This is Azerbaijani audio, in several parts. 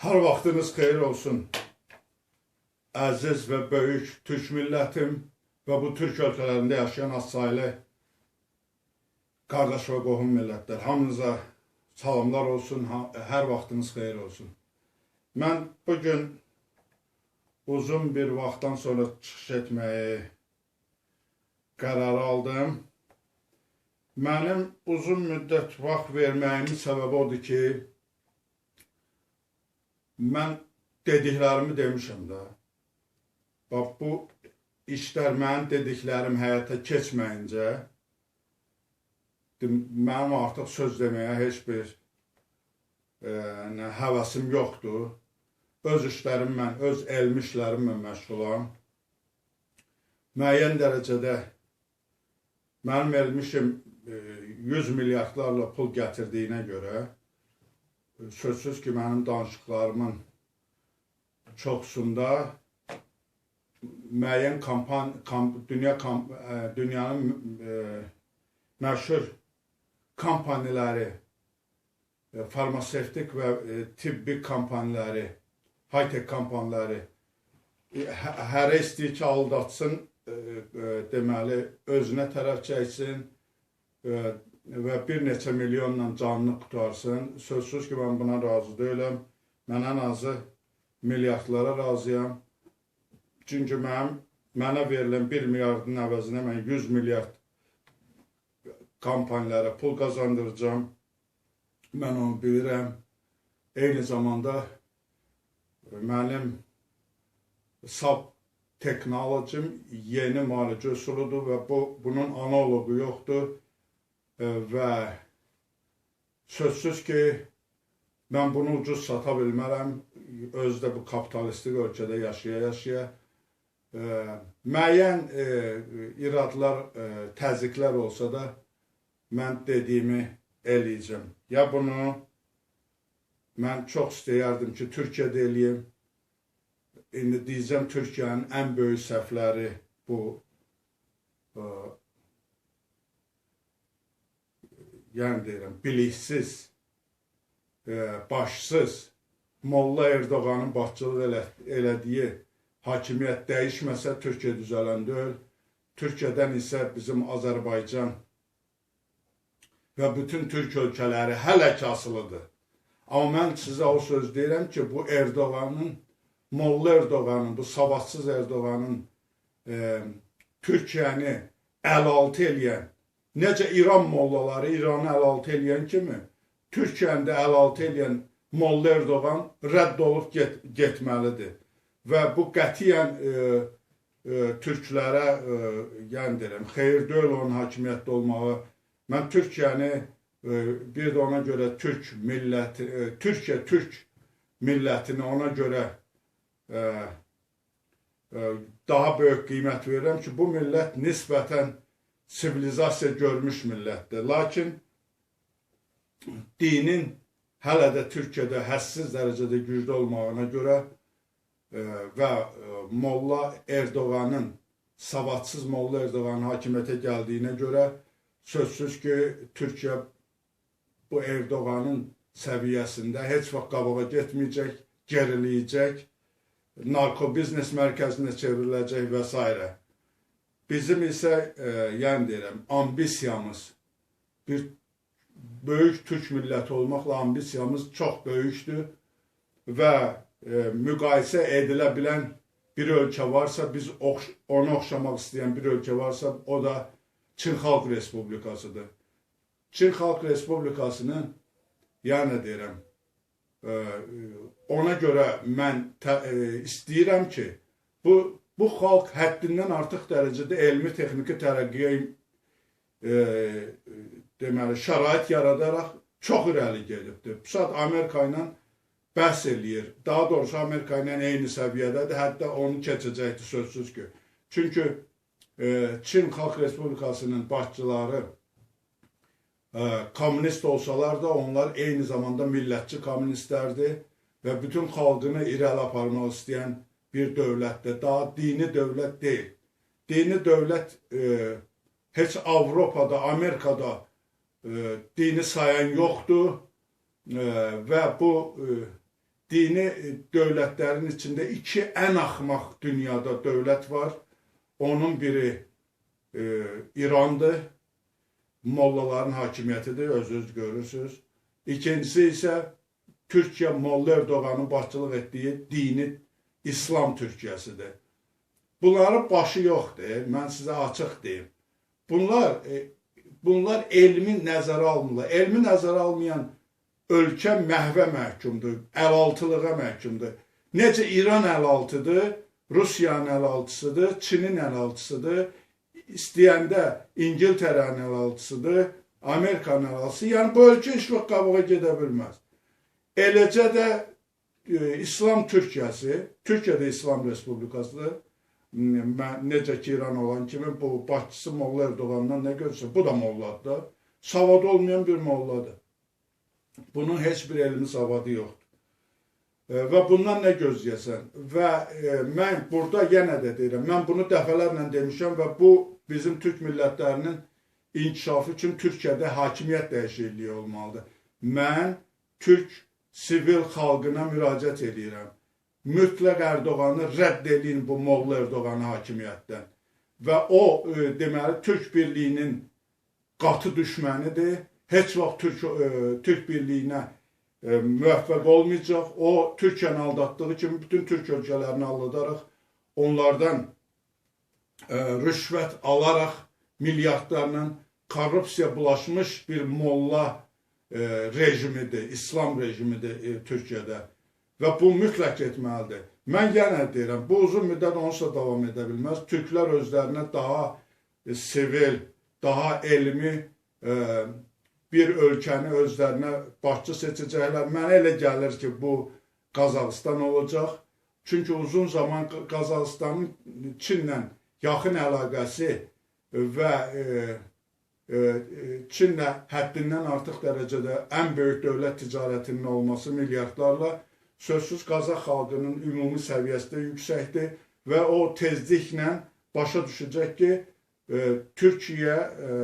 Hər vaxtınız xeyir olsun. Əziz və böyük türk millətim və bu türk ölkələrində yaşayan azsaylı qardaş və qohum millətlər. Hamınıza salamlar olsun, hər vaxtınız xeyir olsun. Mən bu gün uzun bir vaxtdan sonra çıxış etməyi qərar aldım. Mənim uzun müddət vaxt verməyimin səbəbi odur ki, mən dediklərimi demişəm də. Bax bu işlər mənim dediklərim həyata keçməyincə mənim artıq söz deməyə heç bir e, nə, həvəsim yoxdur. Öz işlərim mən, öz elmi işlərimlə məşğulam. Müəyyən dərəcədə mənim elmişim e, 100 milyardlarla pul gətirdiyinə görə e, sözsüz ki, mənim danışıqlarımın çoxsunda müəyyən kampan, kamp, dünya kamp, dünyanın ə, məşhur kompaniyaları, ə, farmasevtik və ə, tibbi kompaniyaları, high-tech kompaniyaları ə, hə- hərə istəyir ki, aldatsın, ə, ə, deməli, özünə tərəf çəksin ə, və bir neçə milyonla canını qutarsın. Sözsüz ki, mən buna razı deyiləm. Mən ən azı milyardlara razıyam. Çünki mənim mənə verilən 1 milyardın əvəzinə mən 100 milyard kompaniyalara pul qazandıracağam. Mən onu bilirəm. Eyni zamanda mənim SAP texnologim yeni müalicə üsuludur və bu bunun analoqu yoxdur. Və sözsüz ki, mən bunu ucuz sata bilmərəm. Özdə bu kapitalistik ölkədə yaşaya-yaşaya müəyyən e, iradlar, e, təzyiqlər olsa da mən dediyimi eləyəcəm. Ya bunu mən çox istəyərdim ki, Türkiyədə eləyim. İndi deyəcəm Türkiyənin ən böyük səhvləri bu e, yəni deyirəm, biliksiz, e, başsız Molla Erdoğanın başçılıq elə, elədiyi hakimiyyət dəyişməsə Türkiyə düzələn deyil. Türkiyədən isə bizim Azərbaycan və bütün türk ölkələri hələ ki asılıdır. Amma mən sizə o söz deyirəm ki, bu Erdoğanın, Molla Erdoğanın, bu savadsız Erdoğanın e, Türkiyəni əl-altı eləyən, necə İran mollaları İranı əl-altı eləyən kimi, Türkiyəni də əl-altı eləyən Molla Erdoğan rədd olub get, getməlidir. Və bu qətiyyən e, e, türklərə, e, yəni deyirəm, xeyir deyil onun hakimiyyətdə olmağı. Mən Türkiyəni e, bir də ona görə türk milləti, e, Türkiyə türk millətini ona görə e, e, daha böyük qiymət verirəm ki, bu millət nisbətən sivilizasiya görmüş millətdir. Lakin dinin hələ də Türkiyədə həssiz dərəcədə güclü olmağına görə e, və e, Molla Erdoğanın savadsız Molla Erdoğanın hakimiyyətə gəldiyinə görə sözsüz ki, Türkiyə bu Erdoğanın səviyyəsində heç vaxt qabağa getməyəcək, geriləyəcək, narkobiznes mərkəzinə çevriləcək və s. Bizim isə, e, yəni deyirəm, ambisiyamız bir böyük türk milləti olmaqla ambisiyamız çox böyükdür və e, müqayisə edilə bilən bir ölkə varsa, biz ox ona oxşamaq istəyən bir ölkə varsa, o da Çin Xalq Respublikasıdır. Çin Xalq Respublikasının, yəni deyirəm, e, ona görə mən e, istəyirəm ki, bu bu xalq həddindən artıq dərəcədə elmi texniki tərəqqiyə e, deməli şərait yaradaraq çox irəli gedibdir. Pusat Amerika ilə bəhs eləyir. Daha doğrusu Amerika ilə eyni səviyyədədir. Hətta onu keçəcəkdir sözsüz ki. Çünki e, Çin Xalq Respublikasının başçıları e, komünist olsalar da onlar eyni zamanda millətçi kommunistlərdir və bütün xalqını irəli aparmaq istəyən bir dövlətdir. Daha dini dövlət deyil. Dini dövlət e, heç Avropada, Amerikada e, dini sayan yoxdur e, və bu e, dini dövlətlərin içində iki ən axmaq dünyada dövlət var. Onun biri e, İrandır. Mollaların hakimiyyətidir, özünüz görürsünüz. İkincisi isə Türkiyə Molla Erdoğanın başçılıq etdiyi dini İslam Türkiyəsidir. Bunların başı yoxdur. Mən sizə açıq deyim. Bunlar e, bunlar elmi nəzərə almırlar. Elmi nəzərə almayan ölkə məhvə məhkumdur, əlaltılığa məhkumdur. Necə İran əlaltıdır, Rusiyanın əlaltısıdır, Çinin əlaltısıdır, istəyəndə İngiltərənin əlaltısıdır, Amerikanın əlaltısı. Yəni bu ölkə heç vaxt qabağa gedə bilməz. Eləcə də e, İslam Türkiyəsi, Türkiyə də İslam Respublikasıdır mən necə ki İran olan kimi bu başçısı Molla Erdoğandan nə görsə, bu da molladır. Savad olmayan bir molladır. Bunun heç bir elmi savadı yoxdur. Və bundan nə gözləyəsən? Və e, mən burada yenə də deyirəm, mən bunu dəfələrlə demişəm və bu bizim türk millətlərinin inkişafı üçün Türkiyədə hakimiyyət dəyişikliyi olmalıdır. Mən türk sivil xalqına müraciət edirəm mütləq Ərdoğanı rədd edin bu Moğol Ərdoğanı hakimiyyətdən. Və o, e, deməli, Türk birliyinin qatı düşmənidir. Heç vaxt Türk, e, Türk birliyinə e, müvəffəq olmayacaq. O, Türkiyəni aldatdığı kimi bütün Türk ölkələrini aldadaraq, onlardan e, rüşvət alaraq, milyardlarla korrupsiya bulaşmış bir molla rejimidir, İslam rejimidir e, Türkiyədə və bu mütləq etməlidir. Mən yenə deyirəm, bu uzun müddət onsuz da davam edə bilməz. Türklər özlərinə daha e, sivil, daha elmi e, bir ölkəni özlərinə başçı seçəcəklər. Mənə elə gəlir ki, bu Qazaxıstan olacaq. Çünki uzun zaman Qazaxıstanın Çinlə yaxın əlaqəsi və e, e, Çinlə həddindən artıq dərəcədə ən böyük dövlət ticarətinin olması milyardlarla sözsüz Qazax xalqının ümumi səviyyəsi də yüksəkdir və o tezliklə başa düşəcək ki, e, Türkiyə e,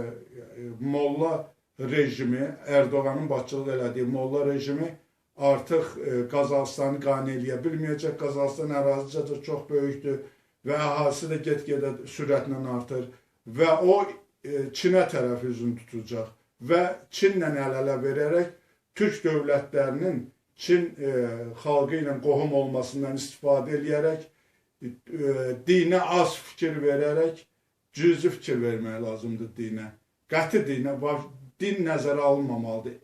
molla rejimi, Ərdoğanın başçılıq elədiyi molla rejimi artıq e, Qazaxıstanı qane eləyə bilməyəcək. Qazaxıstan ərazicə də çox böyükdür və əhalisi də get-gedə sürətlə artır və o e, Çinə tərəf üzün tutacaq və Çinlə əl-ələ verərək türk dövlətlərinin Çin e, xalqı ilə qohum olmasından istifadə edərək, e, dinə az fikir verərək, cüzi fikir vermək lazımdır dinə. Qəti dinə, din nəzərə alınmamalıdır.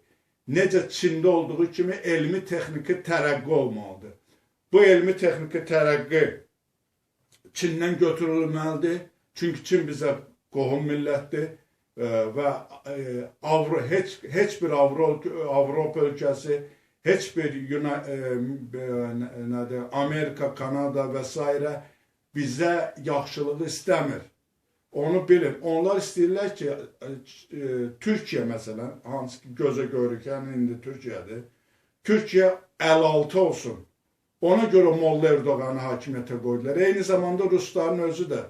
Necə Çində olduğu kimi elmi texniki tərəqqi olmalıdır. Bu elmi texniki tərəqqi Çindən götürülməlidir. Çünki Çin bizə qohum millətdir e, və e, Avro heç heç bir Avropa Avropa ölkəsi heç bir Yunan, e, nədir, Amerika, Kanada və s. bizə yaxşılığı istəmir. Onu bilin. Onlar istəyirlər ki, Türkiyə məsələn, hansı ki gözə görükən indi Türkiyədir. Türkiyə 56 olsun. Ona görə Molla Erdoğanı hakimiyyətə qoydular. Eyni zamanda Rusların özü də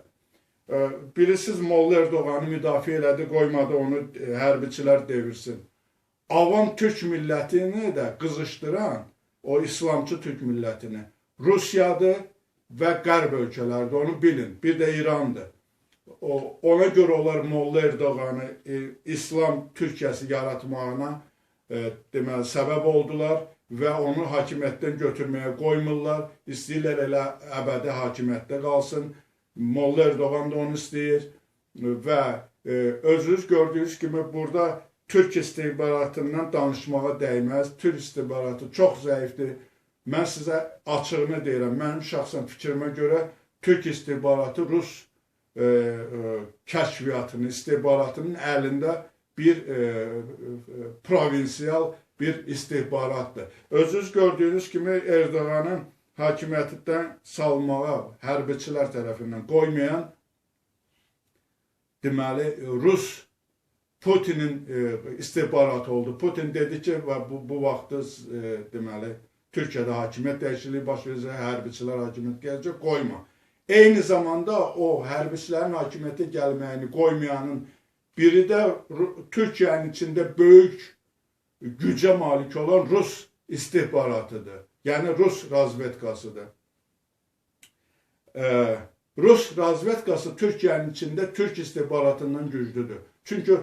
bilirsiniz Molla Erdoğanı müdafiə elədi, qoymadı onu e, hərbiçilər devirsin avam türk millətini də qızışdıran o İslamçı türk millətini Rusiyadır və qərb ölkələrdir, onu bilin. Bir də İrandır. O, ona görə onlar Molla Erdoğanı e, İslam Türkiyəsi yaratmağına e, deməli səbəb oldular və onu hakimiyyətdən götürməyə qoymurlar. İstəyirlər elə əbədi hakimiyyətdə qalsın. Molla Erdoğan da onu istəyir və e, özünüz gördüyünüz kimi burada Türk istihbaratından danışmağa dəyməz. Türk istihbaratı çox zəifdir. Mən sizə açığını deyirəm. Mənim şəxsən fikrimə görə Türk istihbaratı Rus e, e, kəşfiyyatının, istihbaratının əlində bir e, e, provinsial bir istihbaratdır. Özünüz gördüyünüz kimi Erdoğanın hakimiyyətdən salmağa hərbiçilər tərəfindən qoymayan deməli Rus Putinin e, istihbaratı oldu. Putin dedi ki, bu, bu vaxtı e, deməli Türkiyədə hakimiyyət dəyişikliyi baş verəcək, hərbiçilər hakimiyyət gələcək, qoyma. Eyni zamanda o hərbiçilərin hakimiyyətə gəlməyini qoymayanın biri də Türkiyənin içində böyük gücə malik olan Rus istihbaratıdır. Yəni Rus razvedkasıdır. E, Rus razvedkası Türkiyənin içində Türk istihbaratından güclüdür. Çünki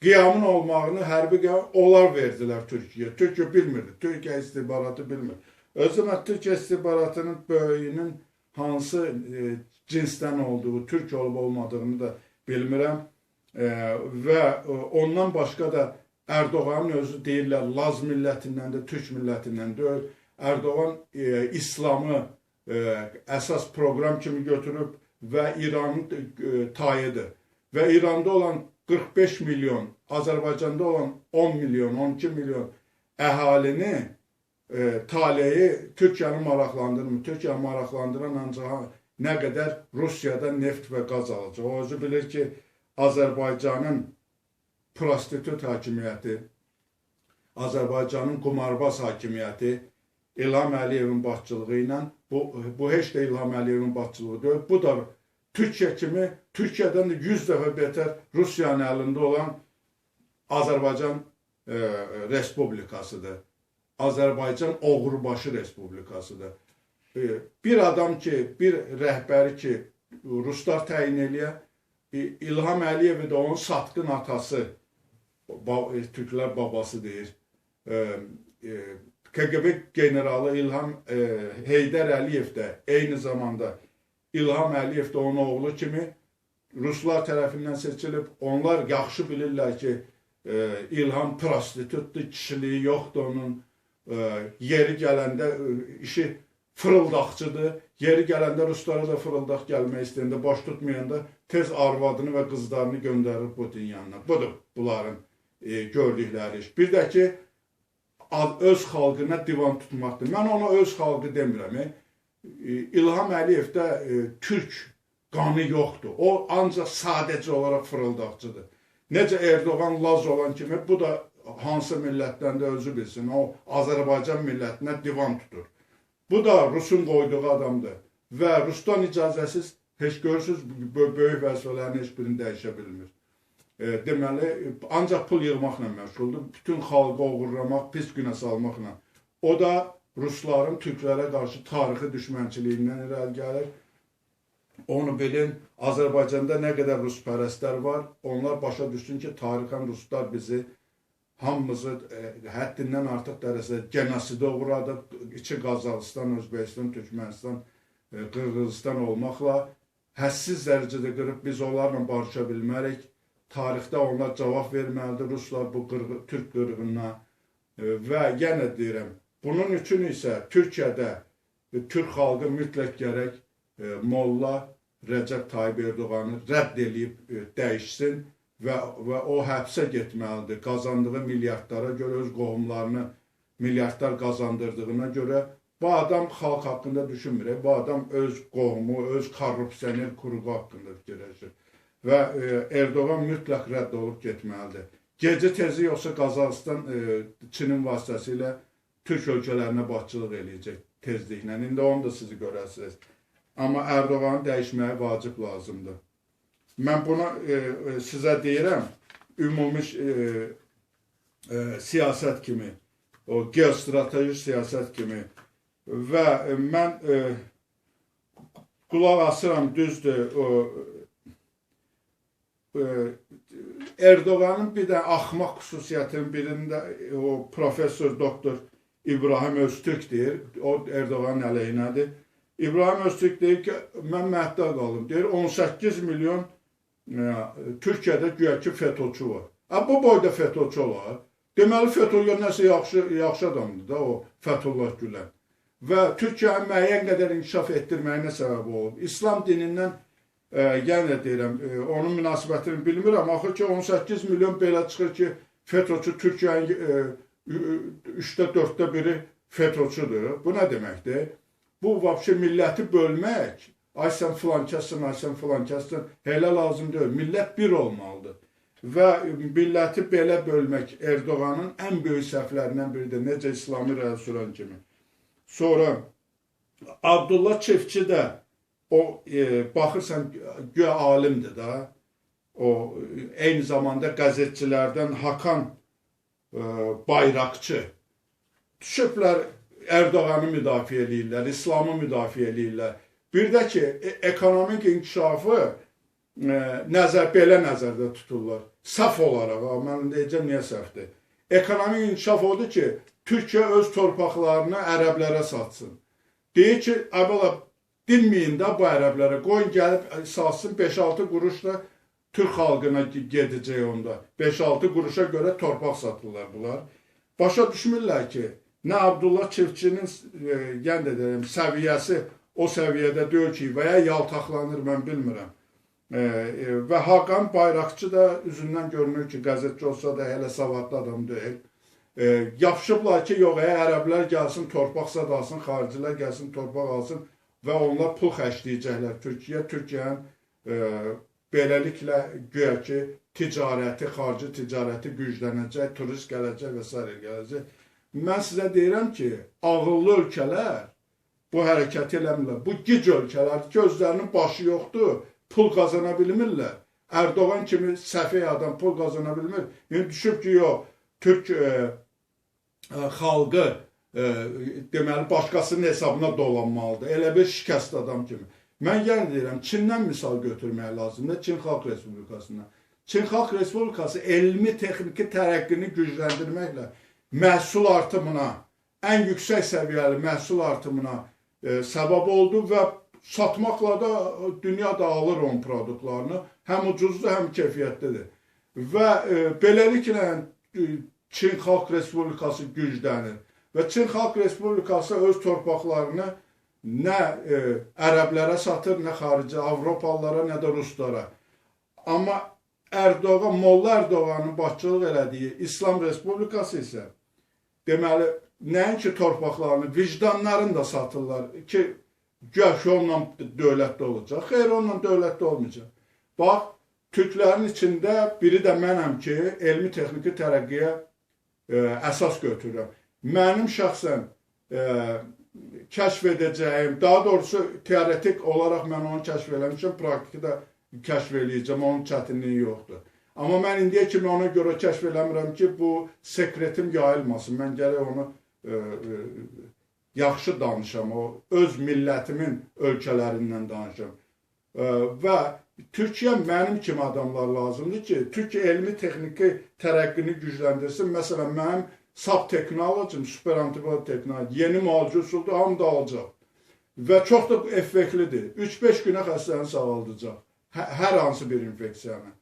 qiyamın olmağını hərbi qiyam onlar verdilər Türkiyəyə. Türkiyə bilmirdi. Türkiyə istihbaratı bilmir. Özümə Türkiyə istihbaratının böyüyünün hansı e, cinsdən olduğu, Türk olub olmadığını da bilmirəm. E, və e, ondan başqa da Erdoğanın özü deyirlər Laz millətindən də, Türk millətindən deyil. Erdoğan e, İslamı e, əsas proqram kimi götürüb və İranın e, tayıdır. Və İranda olan 45 milyon, Azərbaycanda olan 10 milyon, 12 milyon əhalini e, taleyi Türkiyəni maraqlandırmır. Türkiyə maraqlandıran ancaq nə qədər Rusiyada neft və qaz alacaq. O özü bilir ki, Azərbaycanın prostitut hakimiyyəti, Azərbaycanın qumarbaz hakimiyyəti İlham Əliyevin başçılığı ilə bu, bu heç də İlham Əliyevin başçılığı deyil. Bu da Türkiyə kimi, Türkiyədən də 100 dəfə betər Rusiyanın əlində olan Azərbaycan e, Respublikasıdır. Azərbaycan Oğurbaşı Respublikasıdır. E, bir adam ki, bir rəhbəri ki, ruslar təyin eləyə, e, İlham Əliyev də onun satqın atası, e, Türklər babası deyir. E, e, KGB generalı İlham e, Heydər Əliyev də eyni zamanda İlham Əliyev də onun oğlu kimi ruslar tərəfindən seçilib. Onlar yaxşı bilirlər ki, e, İlham prostitutdur, kişiliyi yoxdur onun. E, yeri gələndə e, işi fırıldaqçıdır. Yeri gələndə ruslara da fırıldaq gəlmək istəyəndə, baş tutmayanda tez arvadını və qızlarını göndərir Putin yanına. Budur bunların e, gördükləri iş. Bir də ki, öz xalqına divan tutmaqdır. Mən ona öz xalqı demirəm. E. İlham Əliyevdə e, türk qanı yoxdur. O ancaq sadəcə olaraq fırıldaqçıdır. Necə Erdoğan Laz olan kimi bu da hansı millətdən də özü bilsin. O Azərbaycan millətinə divan tutur. Bu da Rusun qoyduğu adamdır. Və Rusdan icazəsiz heç görürsüz böyük vəzifələrin heç birini dəyişə bilmir. E, deməli, ancaq pul yığmaqla məşğuldur. Bütün xalqı oğurlamaq, pis günə salmaqla. O da rusların türklərə qarşı tarixi düşmənçiliyindən irəli gəlir. Onu bilin, Azərbaycanda nə qədər ruspərəstlər var, onlar başa düşsün ki, tarixən ruslar bizi hamımızı e, həddindən artıq dərəcədə genosidə uğradıb, içi Qazaxıstan, Özbəkistan, Türkmənistan, e, Qırğızistan olmaqla həssiz dərəcədə qırıb biz onlarla barışa bilmərik. Tarixdə onlar cavab verməlidir, ruslar bu qırğı, türk qırğınına e, və yenə deyirəm, Bunun üçün isə Türkiyədə e, Türk xalqı mütləq gərək e, Molla Rəcəb Tayyib Erdoğanı rədd eləyib dəyişsin və, və o həbsə getməlidir. Qazandığı milyardlara görə, öz qohumlarını milyardlar qazandırdığına görə bu adam xalq haqqında düşünmür. Bu adam öz qohumu, öz korrupsioner kuruğu haqqında fikirləşir. Və e, Erdoğan mütləq rədd olub getməlidir. Gecə tezi yoxsa Qazaxıstan e, Çinin vasitəsilə Türk ölkələrinə başçılıq eləyəcək tezliklə. İndi onu da siz görəsiniz. Amma Ərdoğanı dəyişməyə vacib lazımdır. Mən buna e, e, sizə deyirəm, ümumi e, e, siyasət kimi, o geostrateji siyasət kimi və mən e, qulaq asıram, düzdür, o Erdoğanın bir də axmaq xüsusiyyətinin birində o professor, doktor İbrahim Öztürk deyir, o Erdoğanın əleyhinədir. İbrahim Öztürk deyir ki, mən məhdəd qaldım. Deyir, 18 milyon ə, e, Türkiyədə güya ki, FETÖ-çü var. Ə, bu boyda FETÖ-çü olar. Deməli, FETÖ-yə nəsə yaxşı, yaxşı adamdır da o Fəthullah Gülen. Və Türkiyənin müəyyən qədər inkişaf etdirməyinə səbəb olub. İslam dinindən yenə deyirəm, onun münasibətini bilmirəm. Axır ki, 18 milyon belə çıxır ki, FETÖ-çü Türkiyənin üçdə dörddə biri FETÖ-çüdür. Bu nə deməkdir? Bu vəbşə milləti bölmək, ay sən filan kəssin, ay sən filan kəssin, elə lazım deyil. Millət bir olmalıdır. Və milləti belə bölmək Erdoğanın ən böyük səhvlərindən biridir. Necə İslami sürən kimi. Sonra Abdullah Çeftçi də o e, baxırsan güya alimdir da. O eyni zamanda qəzetçilərdən Hakan bayraqçı düşüblər Ərdoğanı müdafiə eləyirlər, İslamı müdafiə eləyirlər. Bir də ki, e ekonomik inkişafı e, nəzər belə nəzərdə tuturlar. Səhv olaraq, mən deyəcəm niyə səhvdir. Ekonomik inkişaf odur ki, Türkiyə öz torpaqlarını ərəblərə satsın. Deyir ki, əvvəla dinməyin də bu ərəblərə, qoyun gəlib satsın 5-6 quruşla Türk xalqına gedəcək onda. 5-6 quruşa görə torpaq satırlar bunlar. Başa düşmürlər ki, nə Abdullah Çiftçinin e, yəni deyirəm, səviyyəsi o səviyyədə deyil ki, və ya yaltaqlanır, mən bilmirəm. E, e, və Hakan Bayraqçı da üzündən görünür ki, qəzetçi olsa da hələ savadlı adam deyil. E, yapışıblar ki, yox, ə, ərəblər gəlsin, torpaq sadasın, xaricilər gəlsin, torpaq alsın və onlar pul xərcləyəcəklər Türkiyə. Türkiyənin e, Beləliklə güya ki, ticarəti, xarici ticarəti güclənəcək, turist gələcək və s. gələcək. Mən sizə deyirəm ki, ağıllı ölkələr bu hərəkət eləmirlər. Bu gic ölkələrdir ki, özlərinin başı yoxdur, pul qazana bilmirlər. Erdoğan kimi səfih adam pul qazana bilmir. Yəni düşüb ki, yox, Türk e, e, xalqı deməli başqasının hesabına dolanmalıdır. Elə bir şikəst adam kimi. Mən yenə deyirəm, Çindən misal götürmək lazımdır, Çin Xalq Respublikasından. Çin Xalq Respublikası elmi texniki tərəqqini gücləndirməklə məhsul artımına, ən yüksək səviyyəli məhsul artımına e, səbəb oldu və satmaqla da dünya da alır onun produktlarını. Həm ucuzdur, həm keyfiyyətlidir. Və e, beləliklə e, Çin Xalq Respublikası güclənir və Çin Xalq Respublikası öz torpaqlarını nə e, ərəblərə satır, nə xarici Avropalılara, nə də ruslara. Amma Ərdoğan, Molla Ərdoğanın başçılıq elədiyi İslam Respublikası isə deməli nəinki torpaqlarını, vicdanlarını da satırlar ki, ki, onunla dövlətdə olacaq. Xeyr, onunla dövlətdə olmayacaq. Bax, Türklərin içində biri də mənəm ki, elmi texniki tərəqqiyə e, əsas götürürəm. Mənim şəxsən e, kəşf edəcəyim, daha doğrusu teoretik olaraq mən onu kəşf eləmişəm, praktikdə kəşf eləyəcəm, onun çətinliyi yoxdur. Amma mən indiyə kimi ona görə kəşf eləmirəm ki, bu sekretim yayılmasın. Mən gərək onu ə, e, ə, e, yaxşı danışam, o öz millətimin ölkələrindən danışam. Ə, və Türkiyə mənim kimi adamlar lazımdır ki, Türkiyə elmi texniki tərəqqini gücləndirsin. Məsələn, mənim SAP Technology, super antibiotik texnoloji, yeni müalicə üsuldur, hamı da alacaq. Və çox da effektlidir. 3-5 günə xəstəni sağaldacaq. Hə, hər hansı bir infeksiyanı.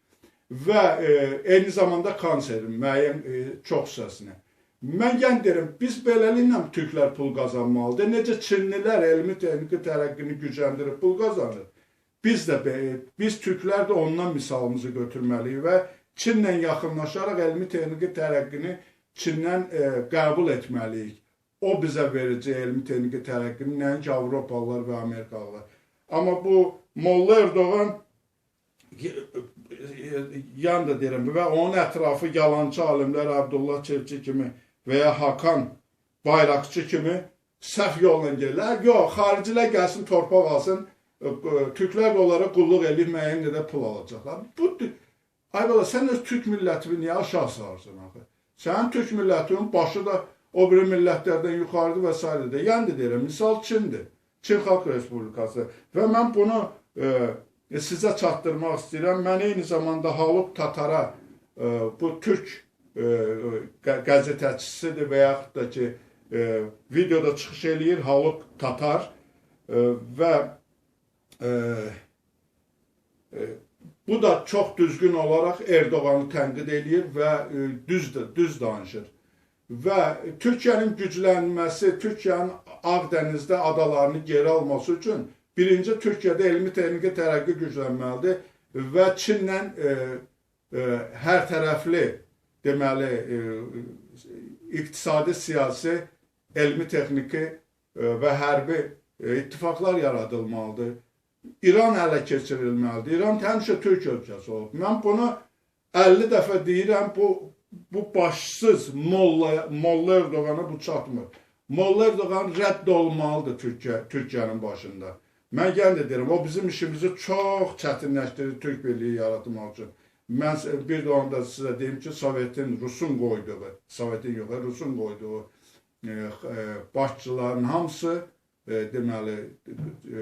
Və e, eyni zamanda kanserin müəyyən e, çox hissəsini. Mən yəni deyirəm, biz beləliklə türklər pul qazanmalıdır. Necə Çinlilər elmi texniki tərəqqini gücləndirib pul qazanır. Biz də biz türklər də ondan misalımızı götürməliyik və Çinlə yaxınlaşaraq elmi texniki tərəqqini Çindən e, qəbul etməliyik. O bizə verəcək elmi texniki tərəqqini, nəinki Avropalılar və Amerikalılar. Amma bu Molla Erdoğan yan da deyirəm və onun ətrafı yalançı alimlər Abdullah Çevçi kimi və ya Hakan Bayraqçı kimi səhv yolla gəlirlər. Yox, xaricilər gəlsin, torpaq alsın, e, e, türklər onlara qulluq edib müəyyən qədər pul alacaqlar. Bu ay bala sən öz türk millətini niyə aşağı salırsan axı? Sənin türk millətinin başı da o biri millətlərdən yuxarıdır və s. də. Yəni deyirəm, misal Çindir. Çin Xalq Respublikası. Və mən bunu e, sizə çatdırmaq istəyirəm. Mən eyni zamanda Haluk Tatara e, bu türk e, qəzetəçisidir və yaxud da ki, e, videoda çıxış eləyir Haluk Tatar e, və e, e, Bu da çox düzgün olaraq Erdoğanı tənqid eləyir və e, düz düz danışır. Və Türkiyənin güclənməsi, Türkiyənin Ağdənizdə adalarını geri alması üçün birinci Türkiyədə elmi texniki tərəqqi güclənməlidir və Çinlə e, e, hər tərəfli deməli e, iqtisadi, siyasi, elmi texniki e, və hərbi e, ittifaqlar yaradılmalıdır. İran ələ keçirilməlidir. İran həmişə türk ölkəsi olub. Mən bunu 50 dəfə deyirəm, bu bu başsız Molla Molla Erdoğana bu çatmır. Molla Erdoğan rədd olmalıdır Türkiyə Türkiyənin başında. Mən yenə də deyirəm, o bizim işimizi çox çətinləşdirir Türk birliyi yaratmaq üçün. Mən bir də onda sizə deyim ki, Sovetin, Rusun qoyduğu, Sovetin yox, Rusun qoyduğu e, e, başçıların hamısı e, deməli e,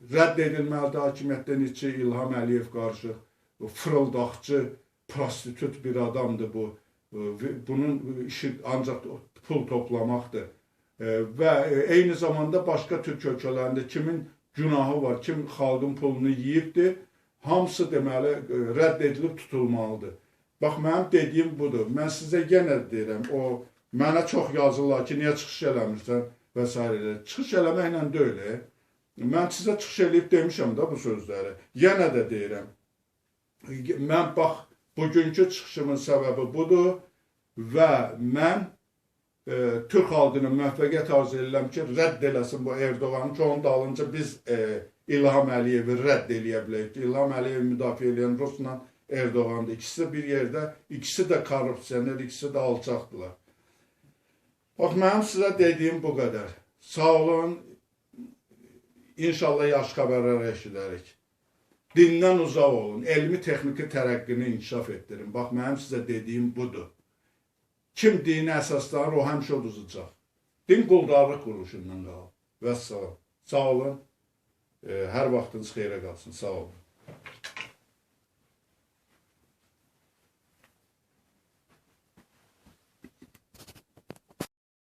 rədd edilməlidir hakimiyyətdən içi İlham Əliyev qarşı fırıldaqçı, prostitut bir adamdır bu. Bunun işi ancaq pul toplamaqdır. E, Və e, eyni zamanda başqa türk ölkələrində kimin günahı var, kim xalqın pulunu yeyibdir, hamısı deməli e, rədd edilib tutulmalıdır. Bax mənim dediyim budur. Mən sizə yenə deyirəm, o mənə çox yazırlar ki, niyə çıxış eləmirsən və s. Çıxış eləməklə deyil. Mən sizə çıxış eləyib demişəm də bu sözləri. Yenə də deyirəm. Mən bax bugünkü çıxışımın səbəbi budur və mən e, Türk xalqına müvəffəqiyyət arzu edirəm ki, rədd eləsin bu Erdoğanı ki, onun dalınca biz e, İlham Əliyevi rədd eləyə bilək. İlham Əliyevi müdafiə edən Rusla Erdoğandır. İkisi bir yerdə, ikisi də korrupsioner, ikisi də alçaqdılar. Bax, mənim sizə dediyim bu qədər. Sağ olun. İnşallah yaxşı xəbərlər eşidərik. Dindən uzaq olun. Elmi texniki tərəqqini inkişaf etdirin. Bax, mənim sizə dediyim budur. Kim dini əsaslanır, o həmişə uduzacaq. Din quldarlıq quruluşundan qalır. Və sağ, sağ olun. E, Hər vaxtınız xeyrə qalsın. Sağ olun.